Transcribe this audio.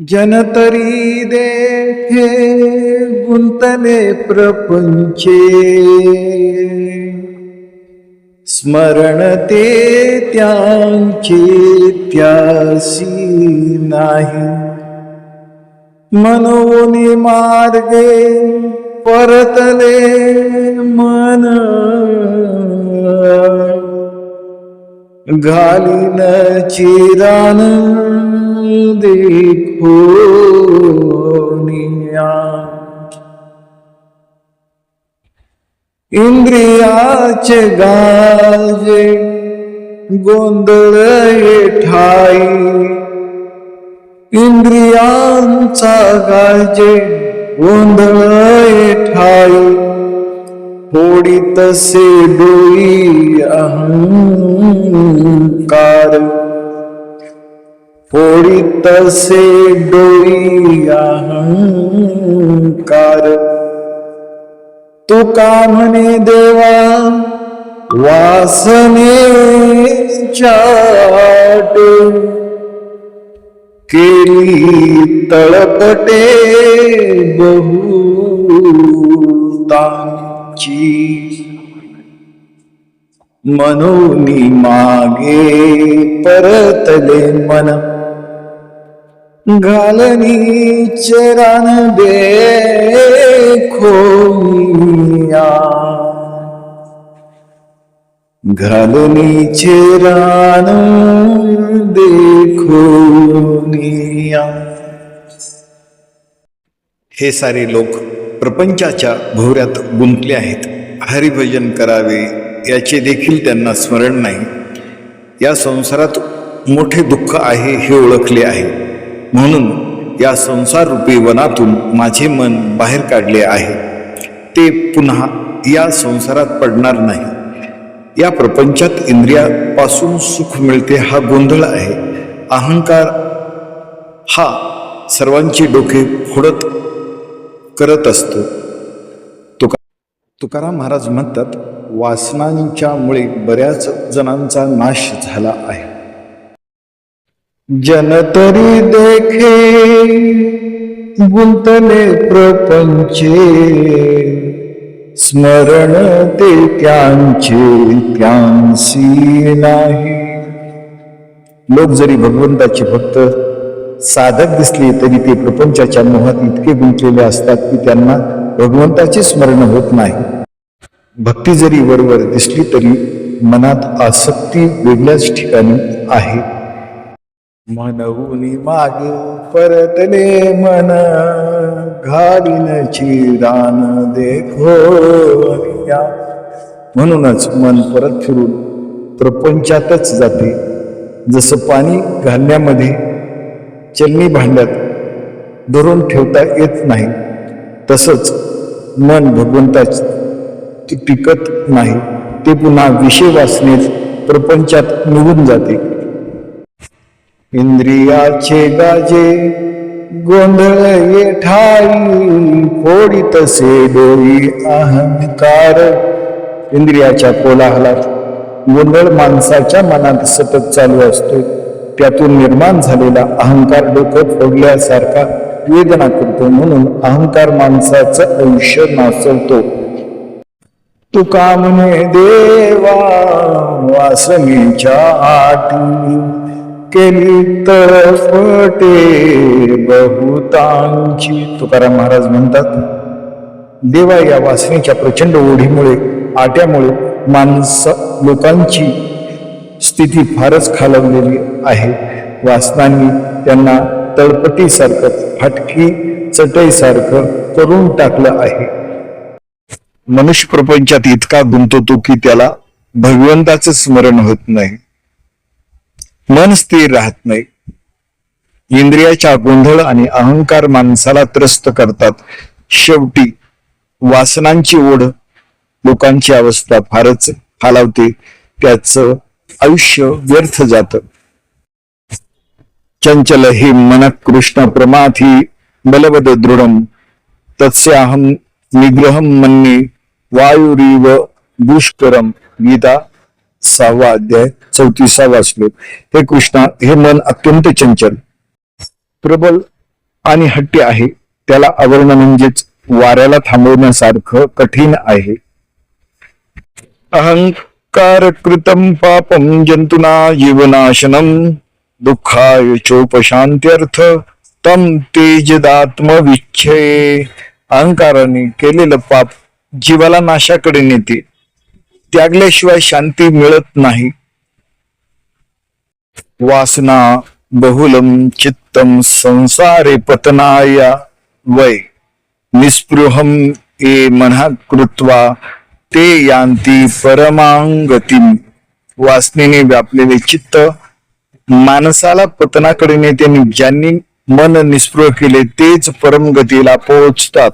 जनतरी देखे गुंतले प्रपंचे. स्मरण ते त्यांचे त्यासी नाही. मनोनी मार्गे परतले मन. घालीन चिरान देखो इंद्रियाचे गाजे गोंधळ ठाई इंद्रियांचा गाजे गोंधळ ठाई फोडी तसे डोई अहंकार फोडी तसे डोई अहंकार। तुका म्हणे देवा वासने चाट। केली तळपटे बहुतांची। मनोनी मागे परतले मन। घालनी चरण देखोया घालनी चरण देखोनिया हे सारे लोक प्रपंचाच्या भोवऱ्यात गुंतले आहेत. हरिभजन करावे याचे देखील त्यांना स्मरण नाही. या संसारात मोठे दुःख आहे हे ओळखले आहे. म्हणून या संसार रूपी वनातून माझे मन बाहेर काढले आहे. ते पुन्हा या संसारात पडणार नाही. या प्रपंचात इंद्रियापासून सुख मिळते हा गोंधळ आहे. अहंकार हा सर्वांची डोके फोडत करत असतो. तुका तुकाराम महाराज म्हणतात वासनांच्यामुळे बऱ्याच जणांचा नाश झाला आहे. जनतरी देखे गुंतले प्रपंचे स्मरण ते त्यांचे त्यांसी नाही. लोक जरी भगवंताचे भक्त साधक दिसले तरी ते प्रपंचाच्या मोहात इतके गुंतलेले असतात की त्यांना भगवंताचे स्मरण होत नाही. भक्ती जरी वरवर दिसली तरी मनात आसक्ती वेगळ्याच ठिकाणी आहे. मनवुनी मागे परतले मन घालीन चिरान देखो म्हणूनच मन परत फिरून प्रपंचातच जाते. जसं पाणी घालण्यामध्ये चलनी भांड्यात धरून ठेवता येत नाही तसंच मन भगवंताच टिकत नाही. ते पुन्हा विषय वासनेत प्रपंचात निघून जाते. इंद्रियाचे गाजे गोंधळ ये ठाई फोडी तसे डोई अहंकार. इंद्रियाच्या कोलाहलात गोंधळ माणसाच्या मनात सतत चालू असतो त्यातून निर्माण झालेला अहंकार डोकं फोडल्यासारखा वेदना करतो म्हणून अहंकार माणसाचं आयुष्य नाचवतो तुका म्हणे देवा वासनेच्या आटी. केली तळफटे बहुतांची तुकाराम महाराज म्हणतात देवा या वासनेच्या प्रचंड ओढीमुळे आट्यामुळे माणस लोकांची स्थिती फारच खालवलेली आहे. वासनांनी त्यांना तळपटीसारखं फाटकी चटईसारखं करून टाकलं आहे. मनुष्य प्रपंचात इतका गुंतवतो की त्याला भगवंताचं स्मरण होत नाही. मन स्थिर राहत नाही. इंद्रियाच्या गोंधळ आणि अहंकार माणसाला त्रस्त करतात. शेवटी वासनांची ओढ लोकांची अवस्था फारच खालावते त्याचं आयुष्य व्यर्थ जात. चंचल हे मन कृष्ण प्रमाथी बलवद दृढम. तत्स्याहम निग्रहम मन्ये वायुरीव दुष्करम गीता सहावा अध्याय चौतीसावा श्लोक हे कृष्णा हे मन अत्यंत चंचल प्रबल आणि हट्टी आहे. त्याला आवरण म्हणजेच वाऱ्याला थांबवण्यासारखं कठीण आहे. अहंकार कृतम पापम जंतुना जीवनाशनम दुःखाय चोपशांत्यर्थ तम तेजदात्मविच्छे. अहंकाराने केलेलं पाप जीवाला नाशाकडे नेते. त्यागल्याशिवाय शांती मिळत नाही. वासना बहुलम चित्तम संसारे पतनाया वय निस्पृहम ए मना कृत्वा ते यांती परमांगती वासनेने व्यापलेले चित्त माणसाला पतनाकडे नेते आणि ज्यांनी मन निस्पृह केले तेच परमगतीला पोहोचतात.